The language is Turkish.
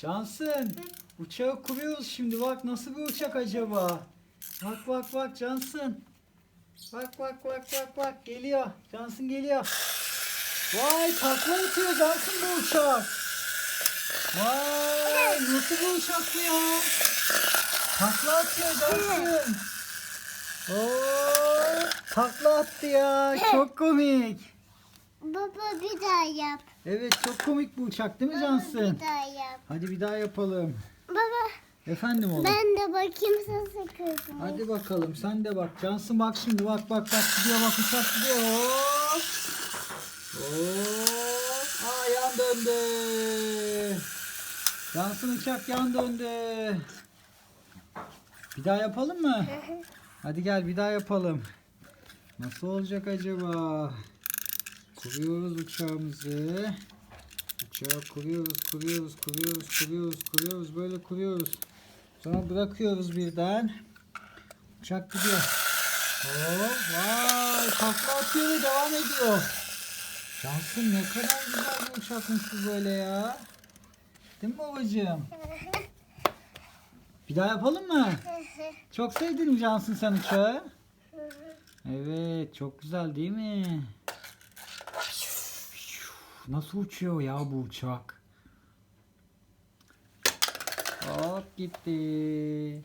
Cansın. Uçağı kuruyoruz şimdi. Bak nasıl bir uçak acaba? Bak bak bak Cansın. Bak bak bak bak bak geliyor. Cansın geliyor. Vay takla atıyor Cansın bu uçak. Vay nasıl bir uçak bu ya? Takla atıyor Cansın. Oo, takla attı ya. Çok komik. Baba bir daha yap. Evet çok komik bu uçak değil mi Baba Cansın? bir daha yap. Hadi bir daha yapalım. Baba Efendim oğlum. ben de bakayım sen sıkıyorsun. Hadi bakalım sen de bak. Cansın bak şimdi bak bak bak gidiyor bak uçak gidiyor. Hop. Hop. Aa yan döndü. Cansın uçak yan döndü. Bir daha yapalım mı? Hadi gel bir daha yapalım. Nasıl olacak acaba? Kuruyoruz uçağımızı. Uçağı kuruyoruz, kuruyoruz, kuruyoruz, kuruyoruz, kuruyoruz. Böyle kuruyoruz. Sonra bırakıyoruz birden. Uçak gidiyor. Hop, vay takla atıyor devam ediyor. Cansın ne kadar güzel bir uçakmış bu böyle ya. Değil mi babacığım? Bir daha yapalım mı? Çok sevdin mi Cansın sen uçağı? Evet çok güzel değil mi? Nasıl uçuyor ya bu uçak? Hop gitti.